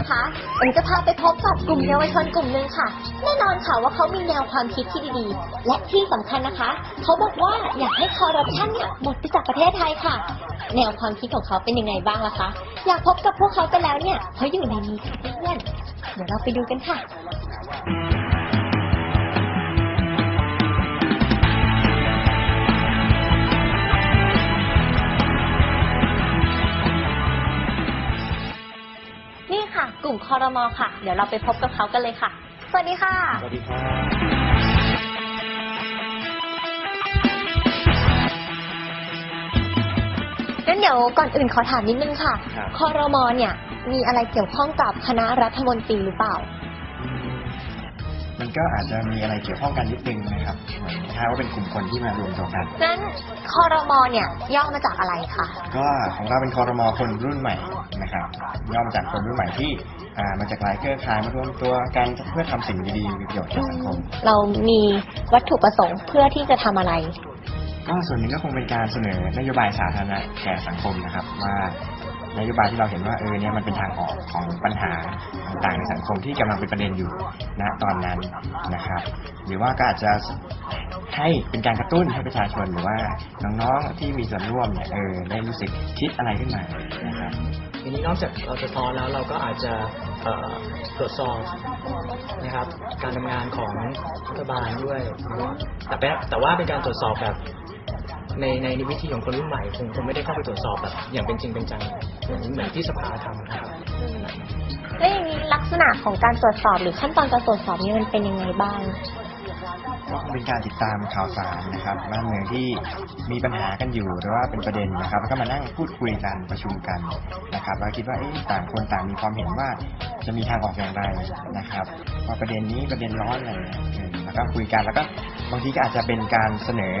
นะคะวันจะพาไปพบกับกลุ่มเยาวชนกลุ่มหนึ่งค่ะ แน่นอนค่ะว่าเขามีแนวความคิดที่ดีๆ และที่สำคัญนะคะ เขาบอกว่าอยากให้คอร์รัปชันเนี่ยหมดไปจากประเทศไทยค่ะ แนวความคิดของเขาเป็นยังไงบ้างล่ะคะ อยากพบกับพวกเขาไปแล้วเนี่ยเขาอยู่ในนี้ค่ะเพื่อนเดี๋ยวเราไปดูกันค่ะ รมอค่ะ เดี๋ยวเราไปพบกับเขากันเลยค่ะ สวัสดีค่ะ สวัสดีครับงั้นเดี๋ยวก่อนอื่นขอถามนิดนึงค่ะ ครับ คอรมอเนี่ยมีอะไรเกี่ยวข้องกับคณะรัฐมนตรีหรือเปล่าอืม มันก็อาจจะมีอะไรเกี่ยวข้องกันนิดนึงนะครับเหมือนคล้ายๆว่าเป็นกลุ่มคนที่มารวมตัวกันงั้นคอรมอเนี่ยย่อมาจากอะไรคะ ก็ของเราเป็นคอรมอคนรุ่นใหม่นะครับย่อมาจากคนรุ่นใหม่ที่อ่ามาจากหลายเครือข่ายมารวมตัวกันเพื่อทำสิ่งดีๆมีประโยชน์ต่อสังคม เรามีวัตถุประสงค์เพื่อที่จะทำอะไร ก็ส่วนหนึ่งก็คงเป็นการเสนอนโยบายสาธารณะแก่สังคมนะครับ ว่า นโยบายที่เราเห็นว่าเออเนี่ยมันเป็นทางออกของปัญหาต่างๆในสังคมที่กำลังเป็นประเด็นอยู่ณตอนนั้นนะครับ หรือว่าก็อาจจะให้เป็นการกระตุ้นให้ประชาชนหรือว่าน้องๆที่มีส่วนร่วมเนี่ยเออได้รู้สึกคิดอะไรขึ้นมานะครับทีนี้นอกจากเราจะท้อนแล้วเราก็อาจจะตรวจสอบนะครับ การทำงานของรัฐบาลด้วยแต่เป็นแต่ว่าเป็นการตรวจสอบแบบในในวิธีของคนรุ่นใหม่คงคงไม่ได้เข้าไปตรวจสอบแบบอย่างเป็นจริงเป็นจังเหมือนเหมือนที่สภาทำนะครับแล้วอย่างนี้ลักษณะของการตรวจสอบหรือขั้นตอนการตรวจสอบนี่มันเป็นยังไงบ้าง ก็คงเป็นการติดตามข่าวสารนะครับบ้านเมืองที่มีปัญหากันอยู่หรือว่าเป็นประเด็นนะครับแล้วก็มานั่งพูดคุยกันประชุมกันนะครับแล้วคิดว่าเอ๊ะต่างคนต่างมีความเห็นว่าจะมีทางออกอย่างไรนะครับว่าประเด็นนี้ประเด็นร้อนอะไรเนี่ยเออแล้วก็คุยกันแล้วก็บางทีก็อาจจะเป็นการเสนอ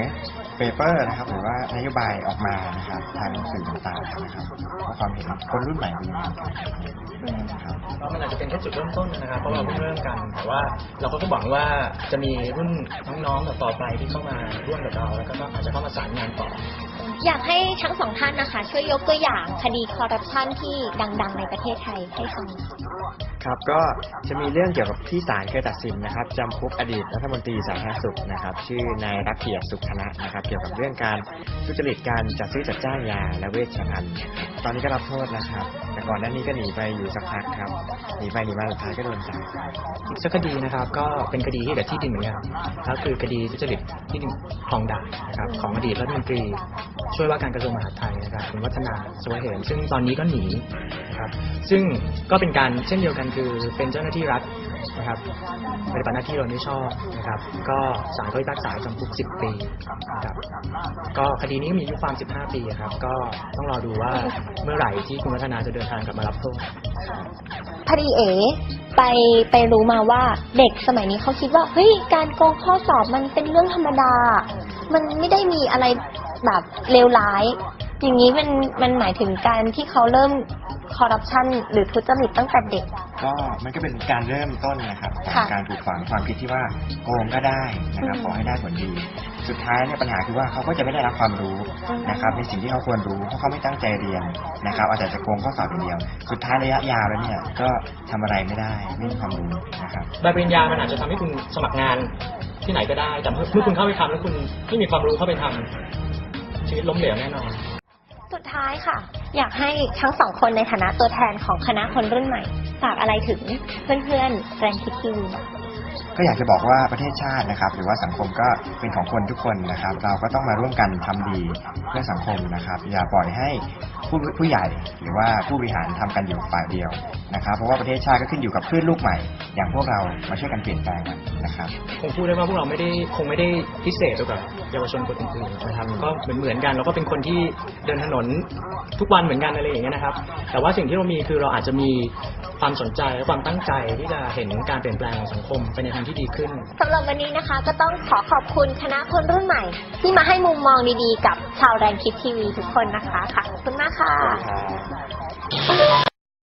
เปเปอร์นะครับหรือว่านโยบายออกมานะครับทางสื่อต่างๆนะครับว่าความเห็นคนรุ่นใหม่เป็นยังไงนะครับก็มันอาจจะเป็นแค่จุดเริ่มต้นนะครับเพราะเราเพิ่งเริ่มกันแต่ว่าเราก็หวังว่าจะมีรุ่นน้องๆต่อไปที่เข้ามาร่วมกับเราแล้วก็อาจจะเข้ามาสานงานต่อ อยากให้ทั้งสองท่านนะคะ ช่วยยกตัวอย่างคดีคอร์รัปชันที่ดัง ๆ ในประเทศไทยให้ฟังค่ะครับก็จะมีเรื่องเกี่ยวกับที่ศาลเคยตัดสินนะครับจำคุกอดีตรัฐมนตรีสาธารณสุขนะครับ ชื่อนายรักเกียรติสุขธนะนะครับ เกี่ยวกับเรื่องการทุจริตการจัดซื้อจัดจ้างยาและเวชภัณฑ์ตอนนี้ก็รับโทษแล้วครับ แต่ก่อนหน้านี้ก็หนีไปอยู่สักพักครับหนีไปหนีมาสุดท้ายก็โดนจับครับอีกสักคดีนะครับ ก็เป็นคดีที่เกี่ยวกับที่ดินเหมือนกันก็คือคดีทุจริตที่ดินคลองด่านนะครับของอดีตรัฐมนตรีช่วยว่าการกระทรวงมหาดไทยนะครับคุณวัฒนาสวัสดิ์เหมซึ่งตอนนี้ก็หนีนะครับซึ่งก็เป็นการเช่นเดียวกันคือเป็นเจ้าหน้าที่รัฐนะครับปฏิบัติหน้าที่โดยไม่ชอบนะครับ ก็ศาลก็พิพากษาจำคุก 10 ปีนะครับก็คดีนี้ก็มีอายุความ 15 ปีครับ ก็ต้องรอดูว่าเมื่อไหร่ที่คุณวัฒนาจะเดินทางกลับมารับโทษพอดีเอ๋ไปไปรู้มาว่าเด็กสมัยนี้เขาคิดว่าเฮ้ยการโกงข้อสอบมันเป็นเรื่องธรรมดา มันไม่ได้มีอะไร แบบเลวร้าย อย่างนี้มันมันหมายถึงการที่เขาเริ่มคอร์รัปชันหรือทุจริตตั้งแต่เด็ก ก็มันก็เป็นการเริ่มต้นนะครับของค่ะ การปลูกฝังความคิดที่ว่าโกงก็ได้นะครับอืมขอให้ได้ผลดี สุดท้ายเนี่ยปัญหาคือว่าเขาก็จะไม่ได้รับความรู้อืมนะครับในสิ่งที่เขาควรรู้เพราะเขาไม่ตั้งใจเรียนนะครับอาจจะจะโกงข้อสอบอย่างเดียว สุดท้ายระยะยาวแล้วเนี่ยก็ทำอะไรไม่ได้ไม่มีความรู้นะครับ ใบปริญญามันอาจจะทำให้คุณสมัครงานที่ไหนก็ได้ แต่เมื่อคุณเข้าไปทำแล้วคุณไม่มีความรู้เข้าไปทำ ชีวิตล้มเหลวแน่นอน สุดท้ายค่ะ อยากให้ทั้งสองคนในฐานะตัวแทนของคณะคนรุ่นใหม่ฝากอะไรถึงเพื่อนๆแรงคิดทีวี ก็อยากจะบอกว่าประเทศชาตินะครับ หรือว่าสังคมก็เป็นของคนทุกคนนะครับ เราก็ต้องมาร่วมกันทำดีเพื่อสังคมนะครับ อย่าปล่อยให้ผู้ผู้ใหญ่หรือว่าผู้บริหารทำกันอยู่ฝ่ายเดียวนะครับ เพราะว่าประเทศชาติก็ขึ้นอยู่กับคลื่นลูกใหม่ อย่างพวกเรามาช่วยกันเปลี่ยนแปลงมันนะครับคงพูดได้ว่าพวกเราไม่ได้คงไม่ได้พิเศษไปกว่าเยาวชนคนอื่นๆนะครับก็เหมือนเหมือนกันเราก็เป็นคนที่เดินถนนทุกวันเหมือนกันอะไรอย่างเงี้ยนะครับ แต่ว่าสิ่งที่เรามีคือเราอาจจะมีความสนใจและความตั้งใจที่จะเห็นการเปลี่ยนแปลงของสังคมไปในทางที่ดีขึ้น สำหรับวันนี้นะคะ ก็ต้องขอขอบคุณคณะคนรุ่นใหม่ ที่มาให้มุมมองดีๆ กับชาวแรงคิดทีวีทุกคนนะคะค่ะขอบคุณมากค่ะ